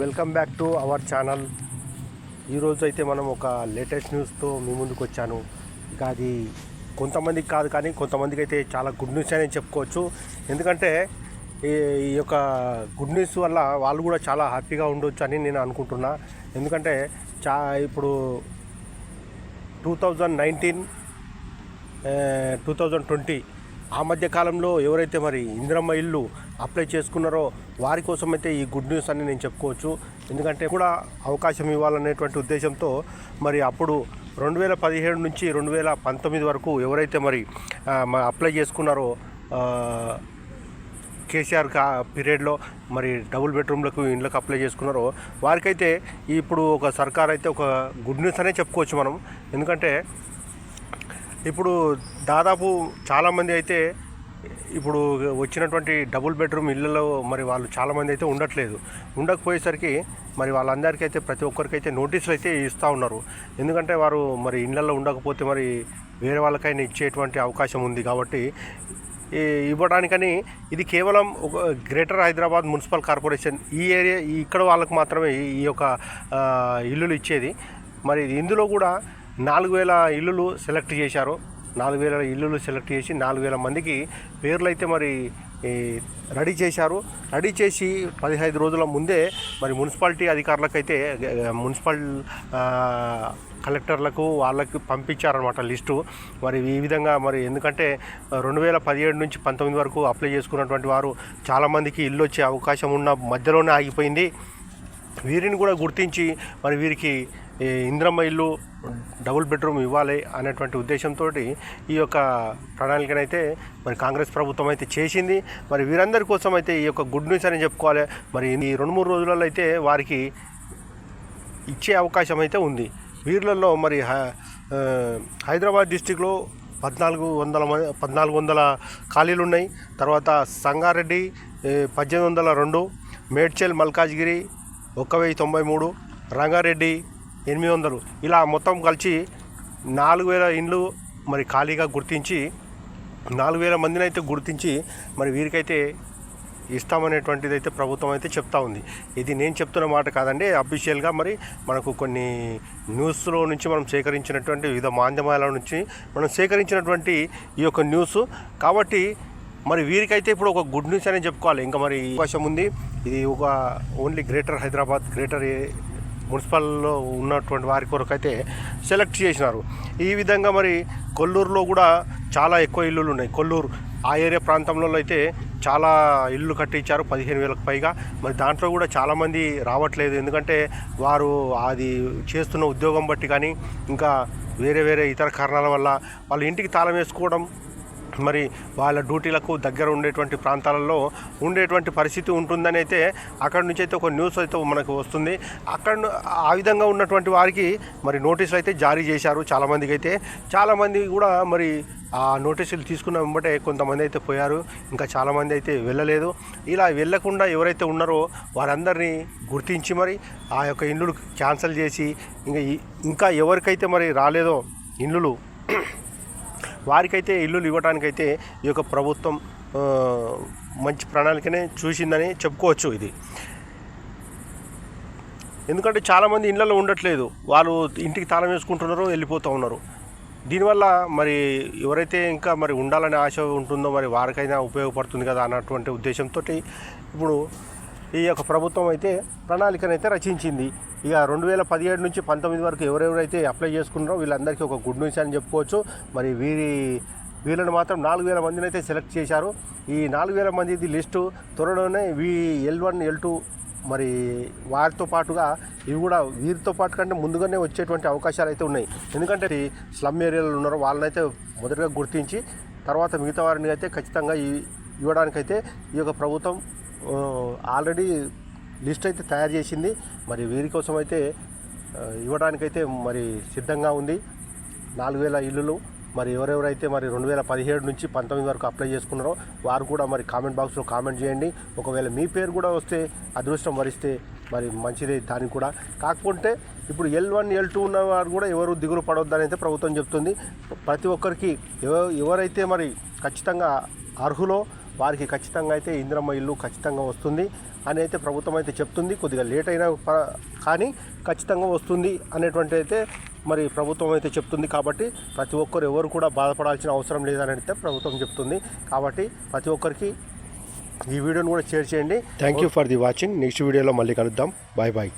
Welcome back to our channel. ఈరోజు అయితే మనం ఒక లేటెస్ట్ న్యూస్తో మీ ముందుకు వచ్చాను. ఇక అది కొంతమందికి కాదు కానీ కొంతమందికి అయితే చాలా గుడ్ న్యూస్ అని చెప్పుకోవచ్చు. ఎందుకంటే ఈ ఈ యొక్క గుడ్ న్యూస్ వల్ల వాళ్ళు కూడా చాలా హ్యాపీగా ఉండొచ్చు అని నేను అనుకుంటున్నా. ఎందుకంటే చా ఇప్పుడు two thousand nineteen two thousand twenty ఆ మధ్య కాలంలో ఎవరైతే మరి ఇందిరమ్మ ఇల్లు అప్లై చేసుకున్నారో వారి కోసం అయితే ఈ గుడ్ న్యూస్ అని నేను చెప్పుకోవచ్చు. ఎందుకంటే కూడా అవకాశం ఇవ్వాలనేటువంటి ఉద్దేశంతో మరి అప్పుడు రెండు వేల పదిహేడు నుంచి రెండు వేల పంతొమ్మిది వరకు ఎవరైతే మరి అప్లై చేసుకున్నారో కేసీఆర్ కా పీరియడ్లో మరి డబుల్ బెడ్రూమ్లకు ఇండ్లకు అప్లై చేసుకున్నారో వారికైతే ఇప్పుడు ఒక సర్కార్ అయితే ఒక గుడ్ న్యూస్ అనే చెప్పుకోవచ్చు మనం. ఎందుకంటే ఇప్పుడు దాదాపు చాలామంది అయితే ఇప్పుడు వచ్చినటువంటి డబుల్ బెడ్రూమ్ ఇళ్ళలో మరి వాళ్ళు చాలామంది అయితే ఉండట్లేదు. ఉండకపోయేసరికి మరి వాళ్ళందరికీ అయితే ప్రతి ఒక్కరికైతే నోటీసులు అయితే ఇస్తూ ఉన్నారు. ఎందుకంటే వారు మరి ఇళ్ళల్లో ఉండకపోతే మరి వేరే వాళ్ళకైనా ఇచ్చేటువంటి అవకాశం ఉంది కాబట్టి ఇవ్వడానికని ఇది కేవలం ఒక గ్రేటర్ హైదరాబాద్ మున్సిపల్ కార్పొరేషన్ ఈ ఏరియా ఇక్కడ వాళ్ళకు మాత్రమే ఈ- యొక్క ఇల్లులు ఇచ్చేది. మరి ఇందులో కూడా నాలుగు వేల ఇల్లులు సెలెక్ట్ చేశారు. నాలుగు వేల ఇల్లులు సెలెక్ట్ చేసి నాలుగు వేల మందికి పేర్లు అయితే మరి ఈ, రెడీ చేశారు. రెడీ చేసి పదిహేను రోజుల ముందే మరి మున్సిపాలిటీ అధికారులకైతే మున్సిపల్ కలెక్టర్లకు వాళ్ళకి పంపించారనమాట లిస్టు. మరి ఈ విధంగా మరి ఎందుకంటే రెండు వేల పదిహేడు నుంచి పంతొమ్మిది వరకు అప్లై చేసుకున్నటువంటి వారు చాలామందికి ఇల్లు వచ్చే అవకాశం ఉన్న మధ్యలోనే ఆగిపోయింది. వీరిని కూడా గుర్తించి మరి వీరికి ఇంద్రమ్మ ఇల్లు డబుల్ బెడ్రూమ్ ఇవ్వాలి అనేటువంటి ఉద్దేశంతో ఈ యొక్క ప్రణాళికనైతే మరి కాంగ్రెస్ ప్రభుత్వం అయితే చేసింది. మరి వీరందరి కోసం అయితే ఈ యొక్క గుడ్ న్యూస్ అని చెప్పుకోవాలి. మరి ఈ రెండు మూడు రోజులలో అయితే వారికి ఇచ్చే అవకాశం అయితే ఉంది. వీళ్ళల్లో మరి హైదరాబాద్ డిస్టిక్లో పద్నాలుగు వందల పద్నాలుగు వందల ఖాళీలు ఉన్నాయి. తర్వాత సంగారెడ్డి పద్దెనిమిది వందల రెండు మేడ్చల్ మల్కాజ్గిరి ఒక వెయ్యి తొంభై మూడు రంగారెడ్డి ఎనిమిది వందలు. ఇలా మొత్తం కలిసి నాలుగు వేల ఇండ్లు మరి ఖాళీగా గుర్తించి నాలుగు వేల మందిని అయితే గుర్తించి మరి వీరికైతే ఇస్తామనేటువంటిది అయితే ప్రభుత్వం అయితే చెప్తా ఉంది. ఇది నేను చెప్తున్న మాట కాదండి అఫీషియల్గా మరి మనకు కొన్ని న్యూస్లో నుంచి మనం సేకరించినటువంటి వివిధ మాధ్యమాల నుంచి మనం సేకరించినటువంటి ఈ యొక్క న్యూస్. కాబట్టి మరి వీరికైతే ఇప్పుడు ఒక గుడ్ న్యూస్ అనే చెప్పుకోవాలి. ఇంకా మరి అవకాశం ఉంది. ఇది ఒక ఓన్లీ గ్రేటర్ హైదరాబాద్ గ్రేటర్ మున్సిపల్లో ఉన్నటువంటి వారి కొరకు అయితే సెలెక్ట్ చేసినారు. ఈ విధంగా మరి కొల్లూరులో కూడా చాలా ఎక్కువ ఇల్లులు ఉన్నాయి. కొల్లూరు ఆ ఏరియా ప్రాంతంలో అయితే చాలా ఇల్లు కట్టించారు పదిహేను వేలకు పైగా. మరి దాంట్లో కూడా చాలామంది రావట్లేదు. ఎందుకంటే వారు అది చేస్తున్న ఉద్యోగం బట్టి కానీ ఇంకా వేరే వేరే ఇతర కారణాల వల్ల వాళ్ళ ఇంటికి తాళం వేసుకోవడం మరి వాళ్ళ డ్యూటీలకు దగ్గర ఉండేటువంటి ప్రాంతాలలో ఉండేటువంటి పరిస్థితి ఉంటుందని అయితే అక్కడ నుంచి అయితే ఒక న్యూస్ అయితే మనకు వస్తుంది. అక్కడ ఆ విధంగా ఉన్నటువంటి వారికి మరి నోటీసులు అయితే జారీ చేశారు చాలామందికి అయితే. చాలామంది కూడా మరి ఆ నోటీసులు తీసుకున్న వెంబటే కొంతమంది అయితే పోయారు. ఇంకా చాలామంది అయితే వెళ్ళలేదు. ఇలా వెళ్ళకుండా ఎవరైతే ఉన్నారో వారందరినీ గుర్తించి మరి ఆ యొక్క ఇండ్లు క్యాన్సిల్ చేసి ఇంకా ఇంకా ఎవరికైతే మరి రాలేదో ఇండ్లు వారికైతే ఇల్లులు ఇవ్వడానికైతే ఈ యొక్క ప్రభుత్వం మంచి ప్రణాళికనే చూసిందని చెప్పుకోవచ్చు ఇది. ఎందుకంటే చాలామంది ఇళ్ళల్లో ఉండట్లేదు. వాళ్ళు ఇంటికి తాళం వేసుకుంటున్నారు వెళ్ళిపోతూ ఉన్నారు. దీనివల్ల మరి ఎవరైతే ఇంకా మరి ఉండాలనే ఆశ ఉంటుందో మరి వారికైనా ఉపయోగపడుతుంది కదా అన్నటువంటి ఉద్దేశంతో ఇప్పుడు ఈ యొక్క ప్రభుత్వం అయితే ప్రణాళికనైతే రచించింది. ఇక రెండు వేల పదిహేడు నుంచి పంతొమ్మిది వరకు ఎవరెవరైతే అప్లై చేసుకున్నారో వీళ్ళందరికీ ఒక గుడ్ న్యూస్ అని చెప్పుకోవచ్చు. మరి వీరి వీళ్ళని మాత్రం నాలుగు వేల మందిని అయితే సెలెక్ట్ చేశారు. ఈ నాలుగు వేల మందిది లిస్టు త్వరలోనే V L one L two మరి వారితో పాటుగా ఇవి కూడా వీరితో పాటు కంటే ముందుగానే వచ్చేటువంటి అవకాశాలు అయితే ఉన్నాయి. ఎందుకంటే స్లమ్ ఏరియాలో ఉన్నారో వాళ్ళనైతే మొదటగా గుర్తించి తర్వాత మిగతా వారిని అయితే ఖచ్చితంగా ఇవ్వడానికైతే ఈ యొక్క ప్రభుత్వం ఆల్రెడీ లిస్ట్ అయితే తయారు చేసింది. మరి వీరి కోసం అయితే ఇవ్వడానికైతే మరి సిద్ధంగా ఉంది. నాలుగు వేల ఇల్లులు. మరి ఎవరెవరైతే మరి రెండు వేల పదిహేడు నుంచి పంతొమ్మిది వరకు అప్లై చేసుకున్నారో వారు కూడా మరి కామెంట్ బాక్స్లో కామెంట్ చేయండి. ఒకవేళ మీ పేరు కూడా వస్తే అదృష్టం వరిస్తే మరి మంచిదే దానికి కూడా. కాకపోతే ఇప్పుడు ఎల్ వన్ ఎల్ టూ ఉన్న వారు కూడా ఎవరు దిగులు పడవద్దని అయితే ప్రభుత్వం చెప్తుంది. ప్రతి ఒక్కరికి ఎవ ఎవరైతే మరి ఖచ్చితంగా అర్హులో వారికి ఖచ్చితంగా అయితే ఇందిరమ్మ ఇల్లు ఖచ్చితంగా వస్తుంది అని అయితే ప్రభుత్వం అయితే చెప్తుంది. కొద్దిగా లేట్ అయినా ప- కానీ ఖచ్చితంగా వస్తుంది అనేటువంటి అయితే మరి ప్రభుత్వం అయితే చెప్తుంది. కాబట్టి ప్రతి ఒక్కరు ఎవరు కూడా బాధపడాల్సిన అవసరం లేదని అయితే ప్రభుత్వం చెప్తుంది. కాబట్టి ప్రతి ఒక్కరికి ఈ వీడియోని కూడా షేర్ చేయండి. Thank you for the watching next వీడియోలో మళ్ళీ కలుద్దాం. Bye bye